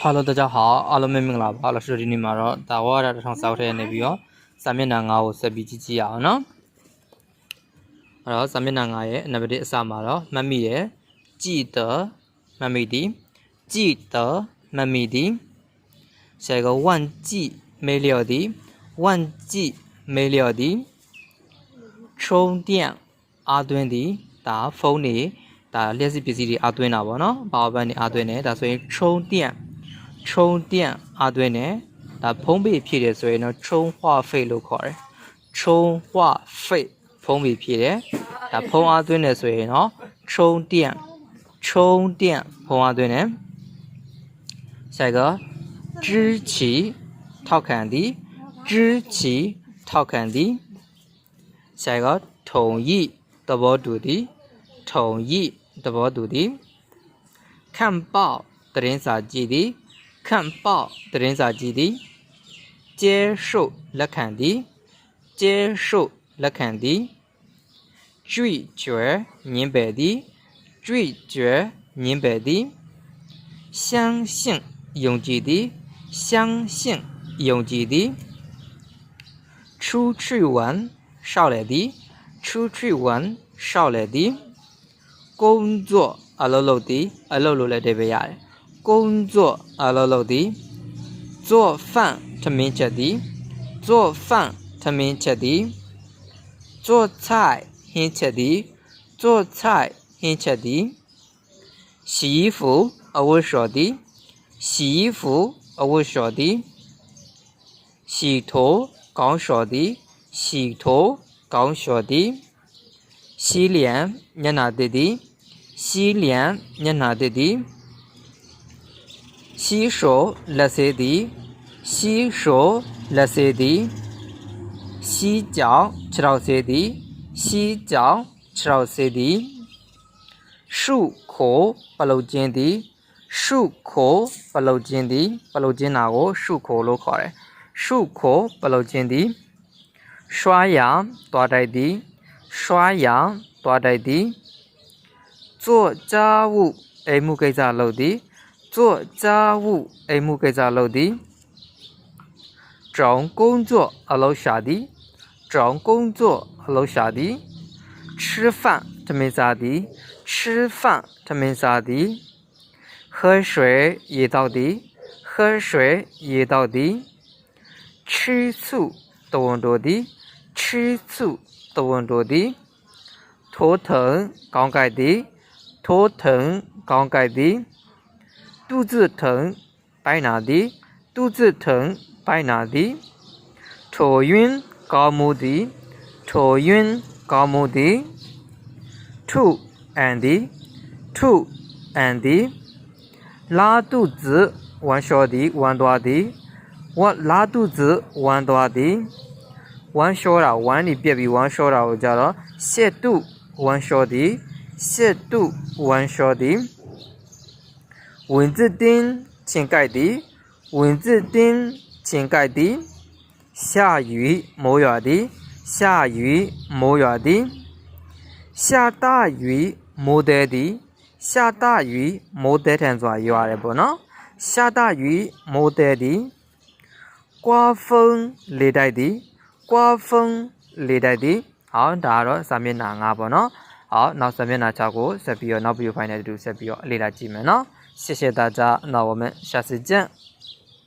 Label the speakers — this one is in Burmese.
Speaker 1: Hello တကြဟာအားလုံးမင်္ဂလာပါလို့ဆိုဒီနေ့မှာတော့တာဝါရ1000ဆောက်ထဲနေပြီးတော့စာမျက်နှာ9ကိုဆက်ပြီးကြည့်ကြည့်ရအောင်နော်အဲ့တော့စာမျက်နှာ9ရဲ့နံပါတ်1အစမှာတော့မမိရဲ့ကြည်တမမိသည်ကြည်တမမိသည်ဆရာကဝမ်ကြည်မေးလျော်သည်ဝမ်ကြည်မေးလျော်သည်ချုံတန့်အာသွင်းသည်ဒါဖုန်းနေဒါလျှက်စစ်ပစ္စည်းတွေအာသွင်းတာပေါ့နော် power bank တွေအာသွင်းတယ်ဒါဆိုရင်ချုံတန့် 充电အားသွင်းတယ်ဒါဖုန်းပေဖြည့်တယ်ဆိုရင်တော့充话费လို့ခေါ်တယ်充话费ဖုန်းပေဖြည့်တယ်ဒါဖုန်းအားသွင်းတယ်ဆိုရင်တော့充电充电ဖုန်းအားသွင်းတယ်下一个支起ထောက်ခံသည်支起ထောက်ခံသည်下一个同意သဘောတူသည်同意သဘောတူသည်看报သတင်းစာကြည့်သည် 看报သတင်းစာကြည့်သည်接受လက်ခံသည်接受လက်ခံသည်拒绝ညင်ပယ်သည်拒绝ညင်ပယ်သည်相信ယုံကြည်သည်相信ယုံကြည်သည်出去玩少年သည်出去玩少年သည်工作အလုပ်လုပ်သည်အလုပ်လုပ်လည်းတည်ပေးရတယ် 工作啊喽喽的，做饭他们吃的，做饭他们吃的，做菜很吃的，做菜很吃的，洗衣服啊我说的，洗衣服啊我说的，洗头刚说的，洗头刚说的，洗脸你哪的的，洗脸你哪的的。 စ်သည်洗手လက်ဆေးသည်洗手လက်ဆေးသည်洗脚ခြေထောက်ဆေးသည်洗脚ခြေထောက်ဆေးသည်漱口ပလုတ်ခြင်းသည်漱口ပလုတ်ခြင်းသည်ပလုတ်ခြင်းတာကို漱口လို့ခေါ်တယ်漱口ပလုတ်ခြင်းသည်刷牙သွားတိုက်သည်刷牙သွားတိုက်သည်做家务အိမ်မှုကိစ္စလုပ်သည် 做家务，哎，木给咋老的？找工作，阿老啥的？找工作，阿老啥的？吃饭，这没咋的？吃饭，这没咋的？喝水也到的，喝水也到的。吃醋，多温多的，吃醋，多温多的。头疼，刚改的，头疼，刚改的。肚子疼，白哪里？肚子疼，白哪里？头晕，高木的，头晕，高木的。吐，Andy，吐，Andy。拉肚子，玩小的，玩大的。我拉肚子，玩大的。玩小了，玩你别比玩小了，我叫了。泻肚，玩小的，泻肚，玩小的。မ်းလျှောသည်ရှက်တုဝမ်းလျှောသည်蚊子叮请盖သည်蚊子叮请盖သည်下雨မိုးရွာသည်下雨မိုးရွာသည်下大雨မိုးသည်သည်下大雨မိုးသည်ထန်စွာရွာတယ်ပေါ့နော်下大雨မိုးသည်သည်刮风လေတိုက်သည်刮风လေတိုက်သည်ဟောဒါကတော့စာမျက်နှာ9ပေါ့နော်好နောက်စာမျက်နှာ6ကိုဆက်ပြီးတော့နောက် video file နဲ့တူဆက်ပြီးတော့လေ့လာကြည့်မယ်နော် 谢谢大家那我们下次见。